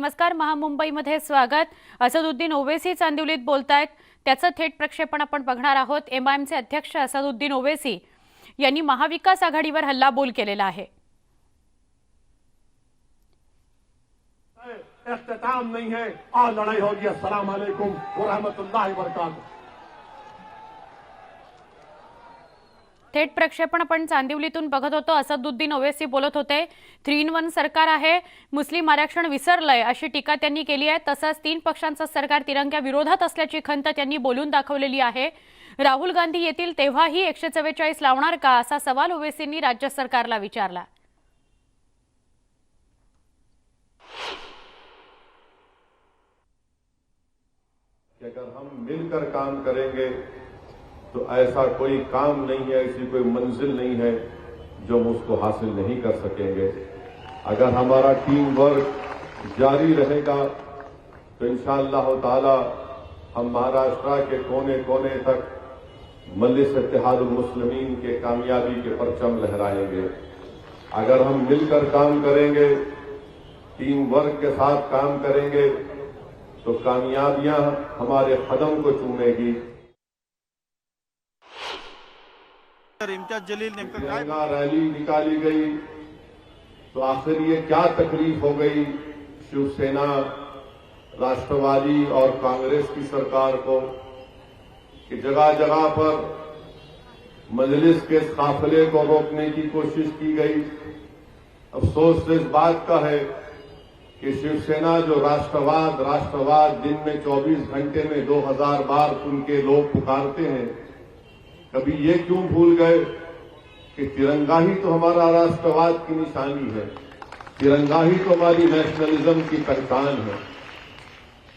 नमस्कार महामुंबईमध्ये स्वागत. असदुद्दीन ओवेसी चांदिवलीत बोलतायत. त्याचं थेट प्रक्षेपण आपण बघणार आहोत. एम आयएमचे अध्यक्ष असदुद्दीन ओवेसी यांनी महाविकास आघाडीवर हल्लाबोल केलेला आहे. नहीं है और लड़ाई होगी अस्सलाम वालेकुम थेट प्रक्षेपण आपण चांदिवलीतून बघत होतो. असदुद्दीन ओवेसी बोलत होते थ्री इन वन सरकार आहे मुस्लिम आरक्षण विसरलंय अशी टीका त्यांनी केली आहे. तसंच तीन पक्षांचं सरकार तिरंग्या विरोधात असल्याची खंत त्यांनी बोलून दाखवलेली आहे. राहुल गांधी येतील तेव्हाही एकशे चव्वेचाळीस लावणार का असा सवाल ओवेसींनी राज्य सरकारला विचारला. अगर हम मिलकर काम करेंगे तो ऐसा कोई काम नहीं है ऐसी कोई मंजिल नहीं है जो हम उसको हासिल नहीं कर सकेंगे अगर हमारा टीम वर्क जारी रहेगा तो इंशाअल्लाह ताला हम महाराष्ट्र के कोने कोने तक मजलिस इत्तेहाद मुस्लिमीन के कामयाबी के परचम लहराएंगे अगर हम मिलकर काम करेंगे टीम वर्क के साथ काम करेंगे तो कामयाबियां हमारे कदम को चूमेगी तर इम्तियाज जलील नेमकं काय तिरंगा रैली निकाली गई तो आखिर ये क्या तकलीफ हो गई शिवसेना राष्ट्रवादी और कांग्रेस की सरकार को कि जगह जगह पर मजलिस के काफिले को रोकने की कोशिश की गई अफसोस इस बात का है कि शिवसेना जो राष्ट्रवाद राष्ट्रवाद दिन में 24 घंटे में 2000 बार उनके लोग पुकारते हैं कभी ये क्यों भूल गए कि तिरंगा ही तो हमारा राष्ट्रवाद की निशानी है तिरंगा ही तो हमारी नेशनलिज्म की पहचान है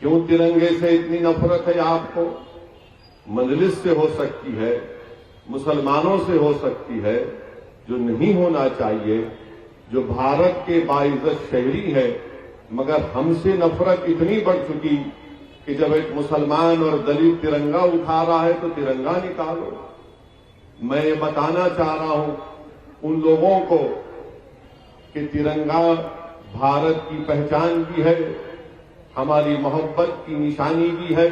क्यों तिरंगे से इतनी नफरत है आपको मजलिस से हो सकती है मुसलमानों से हो सकती है जो नहीं होना चाहिए जो भारत के बाइज्जत शहरी है मगर हमसे नफरत इतनी बढ़ चुकी कि जब एक मुसलमान और दलित तिरंगा उठा रहा है तो तिरंगा निकालो मैं ये बताना चाह रहा हूं उन लोगों को कि तिरंगा भारत की पहचान भी है हमारी मोहब्बत की निशानी भी है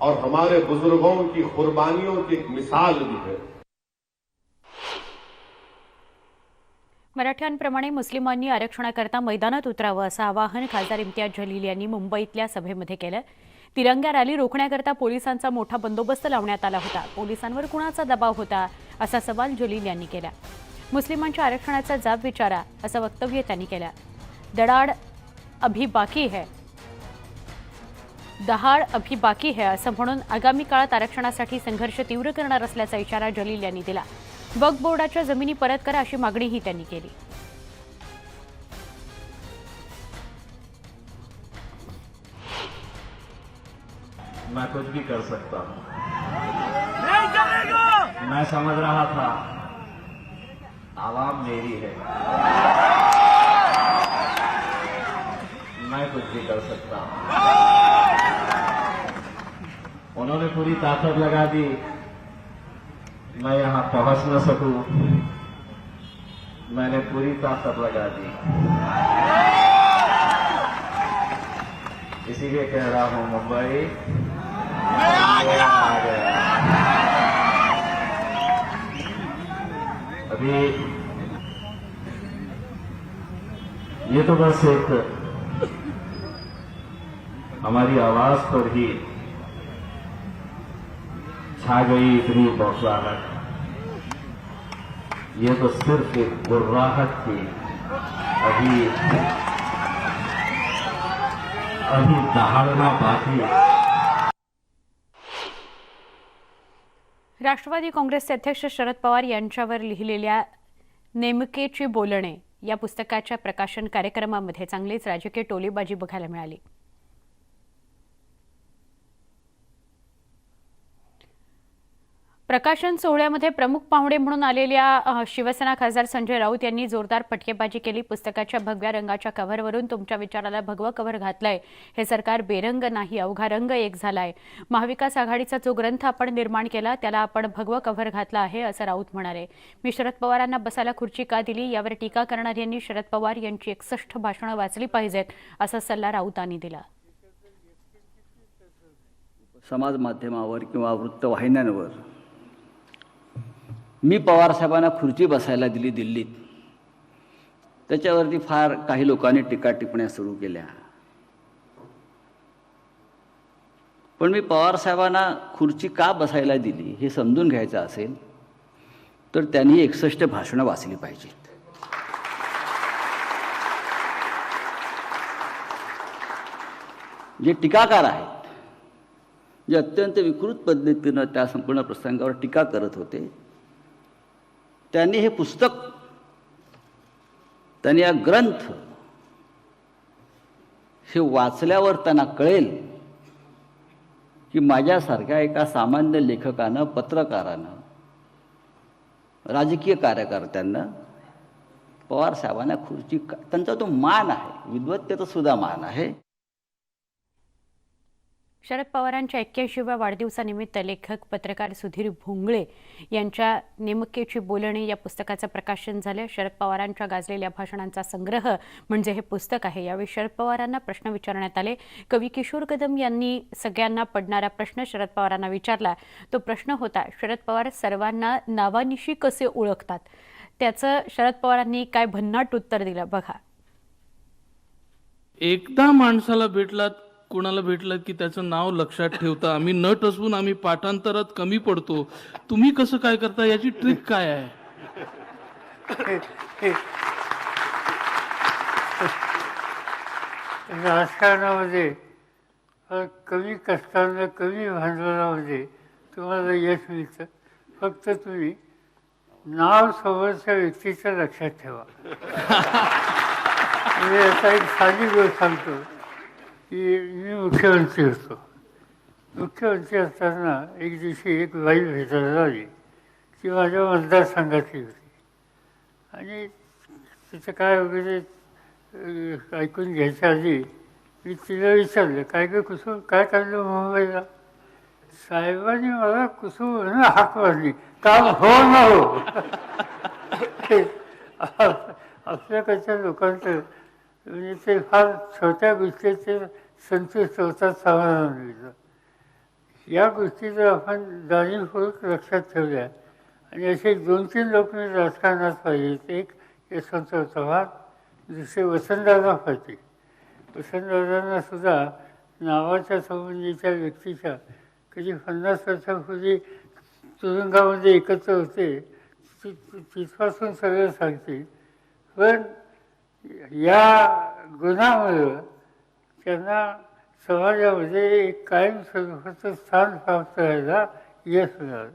और हमारे बुजुर्गों की कुर्बानियों की एक मिसाल भी है। मराठ्यांप्रमाणे मुस्लिमांनी आरक्षणाकरता मैदानात उतरावं असं आवाहन खासदार इम्तियाज जलील यांनी मुंबईतल्या सभेमध्ये केलं. तिरंगा रॅली रोखण्याकरता पोलिसांचा मोठा बंदोबस्त लावण्यात आला होता. पोलिसांवर कुणाचा दबाव होता असा सवाल जलील यांनी केला. मुस्लिमांच्या आरक्षणाचा जाब विचारा असं वक्तव्य त्यांनी केलं. दडाड अभी बाकी है. दहाड अभी बाकी है असं म्हणून आगामी काळात आरक्षणासाठी संघर्ष तीव्र करणार असल्याचा इशारा जलील यांनी दिला. वक्फ बोर्डाच्या जमिनी परत करा अशी मागणीही त्यांनी केली. मैं कुछ भी कर सकता हूं मैं समझ रहा था आवाम मेरी है मैं कुछ भी कर सकता हूं उन्होंने पूरी ताकत लगा दी मैं यहां पहुंच न सकूं मैंने पूरी ताकत लगा दी इसीलिए कह रहा हूं मुंबई आ गया अभी ये तो बस एक हमारी आवाज पर ही छा गई इतनी बौखलाहट ये तो सिर्फ एक गुर्राहट थी अभी अभी दहाड़ना बाकी राष्ट्रवादी काँग्रेसचे अध्यक्ष शरद पवार यांच्यावर लिहिलेल्या नेमकेची बोलणे या पुस्तकाच्या प्रकाशन कार्यक्रमामध्ये चांगलीच राजकीय टोलीबाजी बघायला मिळाली. प्रकाशन सोहळ्यामध्ये प्रमुख पाहुणे म्हणून आलेल्या शिवसेना खासदार संजय राऊत यांनी जोरदार फटकेबाजी केली. पुस्तकाच्या भगव्या रंगाच्या कव्हरवरून तुमच्या विचाराला भगवं कव्हर घातलंय. हे सरकार बेरंग नाही अवघा रंग एक झालाय. महाविकास आघाडीचा जो ग्रंथ आपण निर्माण केला त्याला आपण भगवं कव्हर घातलं आहे असं राऊत म्हणाले. मी शरद पवारांना बसायला खुर्ची का दिली? यावर टीका करणाऱ्यांनी यांनी शरद पवार यांची एकसष्ट भाषणं वाचली पाहिजेत असा सल्ला राऊतांनी दिला. समाज माध्यमावर किंवा वृत्तवाहिन्यांवर मी पवारसाहेबांना खुर्ची बसायला दिली दिल्लीत. त्याच्यावरती फार काही लोकांनी टीका टिप्पण्या सुरू केल्या. पण मी पवारसाहेबांना खुर्ची का बसायला दिली हे समजून घ्यायचं असेल तर त्यांनी एकसष्ट भाषणं वाचली पाहिजेत. जे टीकाकार आहेत जे अत्यंत विकृत पद्धतीनं त्या संपूर्ण प्रसंगावर टीका करत होते त्यांनी हे पुस्तक त्यांनी हा ग्रंथ हे वाचल्यावर त्यांना कळेल की माझ्यासारख्या एका सामान्य लेखकानं पत्रकारानं राजकीय कार्यकर्त्यांना पवारसाहेबांना खुर्ची का त्यांचा तो मान आहे विद्वत्तेचा सुद्धा मान आहे. शरद पवारांच्या एक्क्याऐंशीव्या वाढदिवसानिमित्त लेखक पत्रकार सुधीर भोंगळे यांच्या नेमकेची बोलणी या पुस्तकाचं प्रकाशन झालं. शरद पवारांच्या गाजलेल्या भाषणांचा संग्रह म्हणजे हे पुस्तक आहे. यावेळी शरद पवारांना प्रश्न विचारण्यात आले. कवी किशोर कदम यांनी सगळ्यांना पडणारा प्रश्न शरद पवारांना विचारला. तो प्रश्न होता शरद पवार सर्वांना नावानिशी कसे ओळखतात? त्याचं शरद पवारांनी काय भन्नाट उत्तर दिलं बघा. एकदा माणसाला भेटलात कुणाला भेटलं की त्याचं नाव लक्षात ठेवता आम्ही नट असून आम्ही पाठांतरात कमी पडतो. तुम्ही कसं काय करता? याची ट्रिक काय आहे? राजकारणामध्ये कमी कष्टानं कमी भांडवलामध्ये तुम्हाला यश मिळतं. फक्त तुम्ही नाव समोरच्या व्यक्तीचं लक्षात ठेवा. म्हणजे आता एक साधी गोष्ट सांगतो. की मी मुख्यमंत्री होतो मुख्यमंत्री असताना एक दिवशी एक बाई भेटायला आली. ती माझ्या मतदारसंघातली होती. आणि तिचं काय वगैरे ऐकून घ्यायच्या आधी मी तिला विचारलं काय काय कुसुम काय काढलं मुंबईला? साहेबांनी मला कुसुम म्हणून हाक मारली. काम हो न हो. आपल्याकडच्या लोकांचं म्हणजे ते फार छोट्या गोष्टीचे संतुष्ट होतात समाधान मिळतं या गोष्टी जर आपण जाणीवपूर्वक लक्षात ठेवल्या आणि असे दोन तीन लोक मी राजकारणात पाहिजे एक यशवंतराव चव्हाण दुसरे वसंतदादा पाहिजे वसंतदादांना सुद्धा नावाच्या संबंधीच्या व्यक्तीच्या कधी पन्नास वर्षापूर्वी तुरुंगामध्ये एकत्र होते तिथपासून सगळं सांगते. पण या गुणामुळं त्यांना समाजामध्ये एक कायम स्वरूपाचं स्थान प्राप्त व्हायला यश मिळालं.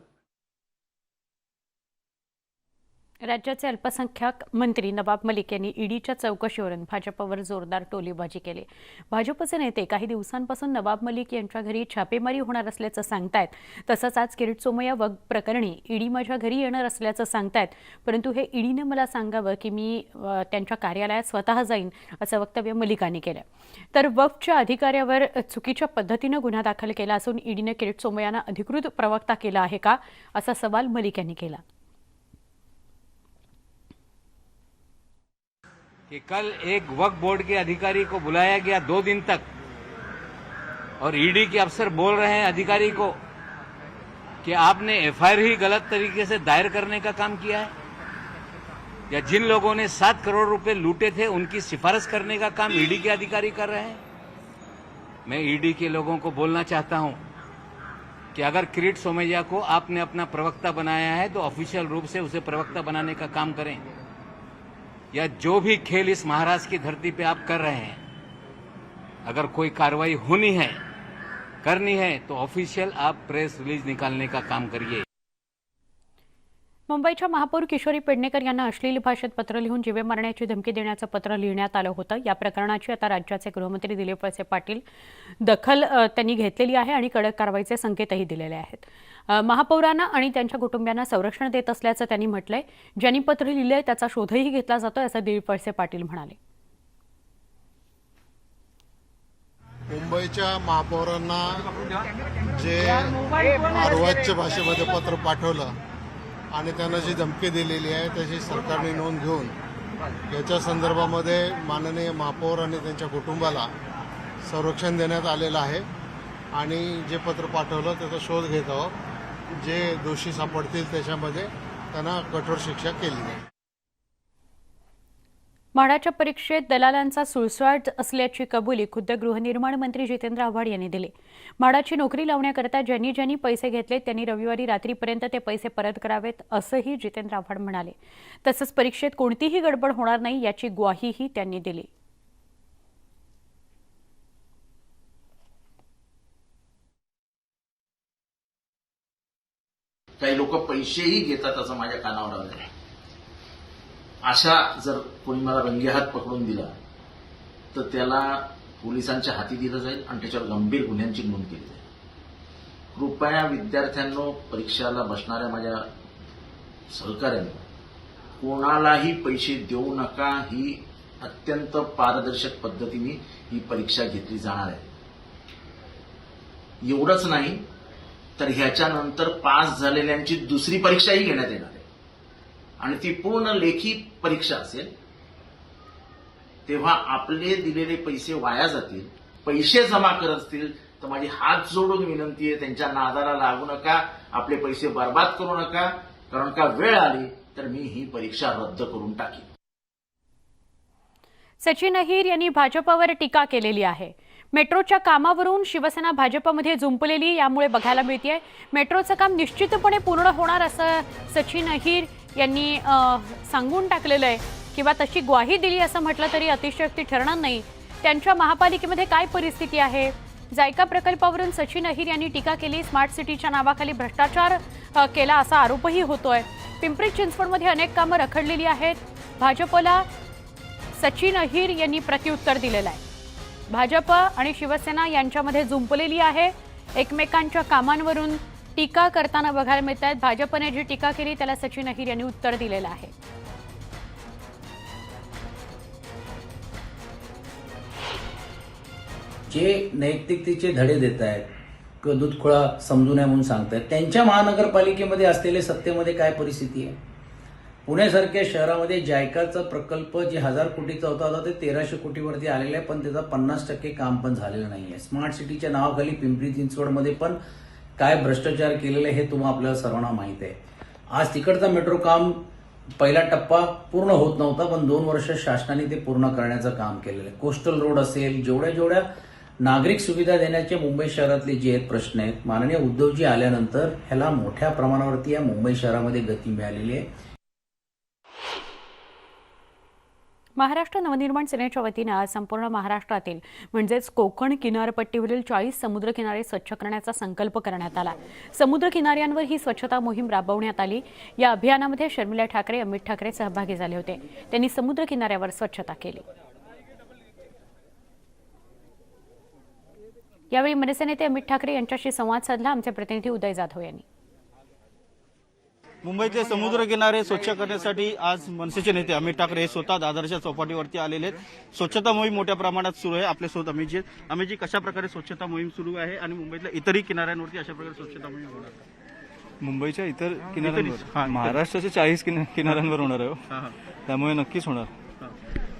राज्याचे अल्पसंख्याक मंत्री नवाब मलिक यांनी ईडीच्या चौकशीवरून भाजपवर जोरदार टोलीबाजी केली. भाजपचे नेते काही दिवसांपासून नवाब मलिक यांच्या घरी छापेमारी होणार असल्याचं सांगतायत. तसंच आज किरीट सोमय्या वग प्रकरणी ईडी माझ्या घरी येणार असल्याचं सांगतायत. परंतु हे ईडीनं मला सांगावं की मी त्यांच्या कार्यालयात स्वतः जाईन असं वक्तव्य मलिकांनी केलं. तर वक्फच्या अधिकाऱ्यावर चुकीच्या पद्धतीनं गुन्हा दाखल केला असून ईडीनं किरीट सोमय्यांना अधिकृत प्रवक्ता केला आहे का असा सवाल मलिक यांनी केला. कि कल एक वक्फ बोर्ड के अधिकारी को बुलाया गया दो दिन तक और ईडी के अफसर बोल रहे हैं अधिकारी को कि आपने एफआईआर ही गलत तरीके से दायर करने का काम किया है या जिन लोगों ने सात करोड़ रुपए लूटे थे उनकी सिफारिश करने का काम ईडी के अधिकारी कर रहे हैं मैं ईडी के लोगों को बोलना चाहता हूं कि अगर किरीट सोमैया को आपने अपना प्रवक्ता बनाया है तो ऑफिशियल रूप से उसे प्रवक्ता बनाने का काम करें या जो भी खेल इस महाराष्ट्र की धरती पे आप कर रहे हैं अगर कोई कार्रवाई होनी है करनी है तो ऑफिशियल आप प्रेस रिलीज निकालने का काम करिए। मुंबईच्या महापौर किशोरी पेडणेकर यांना अश्लील भाषेत पत्र लिहून जीवे मारण्याची धमकी देण्याचं पत्र लिहिण्यात आलं होतं. या प्रकरणाची आता राज्याचे गृहमंत्री दिलीप वळसे पाटील दखल त्यांनी घेतलेली आहे आणि कडक कारवाईचे संकेतही दिलेले आहेत. महापौरांना आणि त्यांच्या कुटुंबियांना संरक्षण देत असल्याचं त्यांनी म्हटलंय. ज्यांनी पत्र लिहिलंय त्याचा शोधही घेतला जातो असं दिलीप वळसे पाटील म्हणाले. मुंबईच्या महापौरांना जे अर्वाच्य भाषेमध्ये पत्र पाठवलं आणि त्यांना जी धमकी दिलेली आहे त्याची सरकारने नोंद घेऊन याच्या संदर्भामध्ये माननीय महापौर आणि त्यांच्या कुटुंबाला संरक्षण देण्यात आलेलं आहे. आणि जे पत्र पाठवलं त्याचा शोध घेत आहोत. जे दोषी सापडतील त्याच्यामध्ये त्यांना कठोर शिक्षा केली जाईल. म्हाडाच्या परीक्षेत दलालांचा सुळसुळाट असल्याची कबुली खुद्द गृहनिर्माण मंत्री जितेंद्र आव्हाड यांनी दिली. म्हाडाची नोकरी लावण्याकरता ज्यांनी ज्यांनी पैसे घेतले त्यांनी रविवारी रात्रीपर्यंत ते पैसे परत करावेत असंही जितेंद्र आव्हाड म्हणाले. तसंच परीक्षेत कोणतीही गडबड होणार नाही याची ग्वाहीही त्यांनी दिली. काही लोक पैसेही घेतात असं माझ्या कानावर आलं अशा जर कोणी मला रंगेहात पकडून दिला तर त्याला पोलिसांच्या हाती दिलं जाईल आणि त्याच्यावर गंभीर गुन्ह्यांची नोंद केली जाईल. कृपया विद्यार्थ्यांनो परीक्षाला बसणाऱ्या माझ्या सहकाऱ्यांनी कोणालाही पैसे देऊ नका. ही अत्यंत पारदर्शक पद्धतीने ही परीक्षा घेतली जाणार आहे. एवढंच नाही तर ह्याच्यानंतर पास झालेल्यांची दुसरी परीक्षाही घेण्यात येणार आहे. आणि ती पूर्ण लेखी परीक्षा असेल तेव्हा आपले दिलेले पैसे वाया जातील पैसे जमा करत असतील तर माझी हात जोडून विनंती आहे त्यांच्या नादाला लागू नका आपले पैसे बर्बाद करू नका कारण का वेळ आली तर मी ही परीक्षा रद्द करून टाकी सचिन अहिर यांनी भाजपवर टीका केलेली आहे. मेट्रोच्या कामावरून शिवसेना भाजपमध्ये जुंपलेली यामुळे बघायला मिळते मेट्रोचं काम निश्चितपणे पूर्ण होणार असं सचिन अहिर यांनी सांगून टाकलेलं आहे. किंवा तशी ग्वाही दिली असं म्हटलं तरी अतिशयोक्ती ठरणार नाही. त्यांच्या महापालिकेमध्ये काय परिस्थिती आहे? जायका प्रकल्पावरून सचिन अहिर यांनी टीका केली स्मार्ट सिटीच्या नावाखाली भ्रष्टाचार केला असा आरोपही होतोय. पिंपरी चिंचवडमध्ये अनेक कामं रखडलेली आहेत. भाजपला सचिन अहिर यांनी प्रत्युत्तर दिलेलं आहे. भाजप आणि शिवसेना यांच्यामध्ये जुंपलेली आहे. एकमेकांच्या कामांवरून टीका करताना बघायला मिळत आहेत. भाजपने जी टीका केली त्याला सचिन अहिर यांनी उत्तर दिलेलं आहे. जे नैतिकतेचे धडे देत आहेत किंवा दूधखोळा समजू नये म्हणून सांगतायत त्यांच्या महानगरपालिकेमध्ये असलेले सत्तेमध्ये काय परिस्थिती आहे? पुण्यासारख्या शहरामध्ये जायकाचा प्रकल्प जे हजार कोटीचा होता होता ते तेराशे कोटीवरती आलेला आहे पण त्याचा पन्नास टक्के काम पण झालेलं नाही आहे स्मार्ट सिटीच्या नावाखाली पिंपरी चिंचवडमध्ये पण काय भ्रष्टाचार केलेलं आहे हे तुम्हाला आपल्याला सर्वांना माहीत आहे. आज तिकडचा मेट्रो काम पहिला टप्पा पूर्ण होत नव्हता पण दोन वर्ष शासनाने ते पूर्ण करण्याचं काम केलेलं आहे. कोस्टल रोड असेल जेवढ्या जेवढ्या नागरिक सुविधा देण्याचे मुंबई शहरातले जे आहेत प्रश्न आहेत माननीय उद्धवजी आल्यानंतर ह्याला मोठ्या प्रमाणावरती या मुंबई शहरामध्ये गती मिळालेली आहे. महाराष्ट्र नवनिर्माण सेनेच्या वतीनं आज संपूर्ण महाराष्ट्रातील म्हणजेच कोकण किनारपट्टीवरील चाळीस समुद्र किनारे स्वच्छ करण्याचा संकल्प करण्यात आला. समुद्र किनाऱ्यांवर ही स्वच्छता मोहीम राबवण्यात आली. या अभियानामध्ये शर्मिला ठाकरे अमित ठाकरे सहभागी झाले होते. त्यांनी समुद्र किनाऱ्यावर स्वच्छता केली. यावेळी मनसे नेते अमित ठाकरे यांच्याशी संवाद साधला. आमचे प्रतिनिधी उदय जाधव यांनी. मुंबईचे समुद्र किनारे स्वच्छ करण्यासाठी आज मनसेचे नेते अमित ठाकरे हे स्वतः दादरच्या चौपाटीवरती आलेले आहेत स्वच्छता मोहीम मोठ्या प्रमाणात सुरू आहे आपले सोबत अमितजी. अमितजी कशा प्रकारे स्वच्छता मोहीम सुरू आहे आणि मुंबईतल्या इतरही किनाऱ्यांवरती अशा प्रकारे स्वच्छता मोहीम होणार? मुंबईच्या इतर किनाऱ्यांवर महाराष्ट्राच्या चाळीस किना- किनाऱ्यांवर होणार आहे हो. त्यामुळे नक्कीच होणार.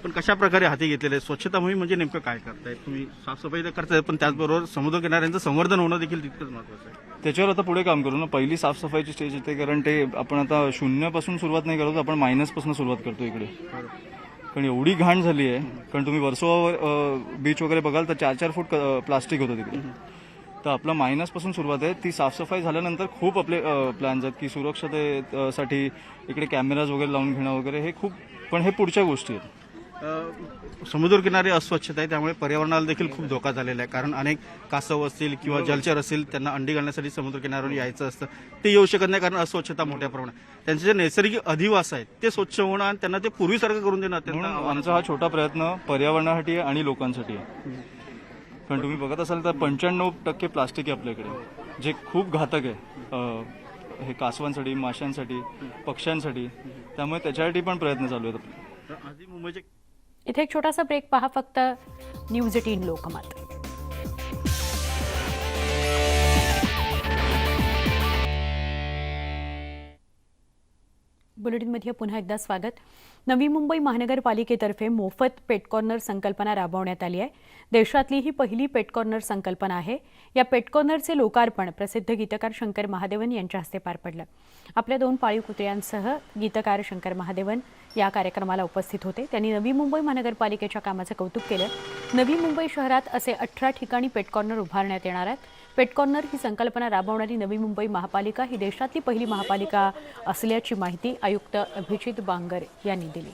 पण कशा प्रकारे हाती घेतलेले स्वच्छता मोहीम म्हणजे नेमकं काय करताय? तुम्ही साफसफाई तर करताय पण त्याचबरोबर समुद्र किनाऱ्यांचं संवर्धन होणं देखील तितकंच महत्वाचं आहे. त्याच्यावर आता पुढे काम करू ना. पहिली साफसफाईची स्टेज येते कारण ते आपण आता शून्यापासून सुरुवात नाही करत आपण मायनसपासून सुरुवात करतो इकडे. कारण एवढी घाण झाली आहे कारण तुम्ही वर्सोवा बीच वगैरे बघाल तर चार चार फूट प्लास्टिक होतं तिकडे. तर आपलं मायनसपासून सुरुवात आहे. ती साफसफाई झाल्यानंतर खूप आपले प्लॅन्स आहेत की सुरक्षतेसाठी इकडे कॅमेराज वगैरे लावून घेणं वगैरे हे खूप पण हे पुढच्या गोष्टी आहेत. समुद्रकिनारे अस्वच्छता आहे त्यामुळे पर्यावरणाला देखील खूप धोका झालेला आहे. कारण अनेक कासव असतील किंवा जलचर असतील त्यांना अंडी घालण्यासाठी समुद्रकिनाऱ्यावर यायचं असतं. ते येऊ शकत नाही कारण अस्वच्छता मोठ्या प्रमाणात. त्यांचे जे नैसर्गिक अधिवास आहेत ते स्वच्छ होणं आणि त्यांना ते पूर्वीसारखं करून देणं अत्यंत आमचा हा छोटा प्रयत्न पर्यावरणासाठी आहे आणि लोकांसाठी आहे. कारण तुम्ही बघत असाल तर पंच्याण्णव टक्के प्लास्टिक आहे आपल्याकडे जे खूप घातक आहे. हे कासवांसाठी माशांसाठी पक्ष्यांसाठी. त्यामुळे त्याच्यासाठी पण प्रयत्न चालू आहेत आपले. मुंबईचे इथे एक छोटासा ब्रेक पहा फक्त न्यूज एटीन लोकमत. बुलेटिनमध्ये पुन्हा एकदा स्वागत. नवी मुंबई महानगरपालिकेतर्फे मोफत पेट कॉर्नर संकल्पना राबवण्यात आली आहे. देशातली ही पहिली पेट कॉर्नर संकल्पना आहे. या पेट कॉर्नरचे लोकार्पण प्रसिद्ध गीतकार शंकर महादेवन यांच्या हस्ते पार पडलं. आपल्या दोन पाळीव कुत्र्यांसह गीतकार शंकर महादेवन या कार्यक्रमाला उपस्थित होते. त्यांनी नवी मुंबई महानगरपालिकेच्या कामाचं कौतुक केलं. नवी मुंबई शहरात असे अठरा ठिकाणी पेट कॉर्नर उभारण्यात येणार आहेत. पेटकॉर्नर ही संकल्पना राबवणारी नवी मुंबई महापालिका ही देशातली पहिली महापालिका असल्याची माहिती आयुक्त अभिजित बांगर यांनी दिली.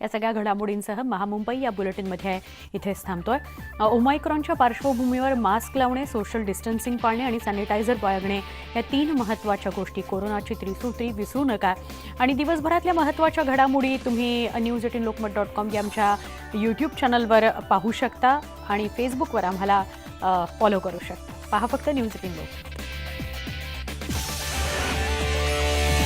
या सगळ्या घडामोडींसह महामुंबई या बुलेटिनमध्ये इथेच थांबतोय. ओमायक्रॉनच्या पार्श्वभूमीवर मास्क लावणे सोशल डिस्टन्सिंग पाळणे आणि सॅनिटायझर बाळगणे या तीन महत्त्वाच्या गोष्टी. कोरोनाची त्रिसूत्री विसरू नका. आणि दिवसभरातल्या महत्त्वाच्या घडामोडी तुम्ही news eighteen Lokmat dot com या आमच्या यूट्यूब चॅनलवर पाहू शकता आणि फेसबुकवर आम्हाला फॉलो करू शकता. पहा फक्त न्यूज एटीन लोक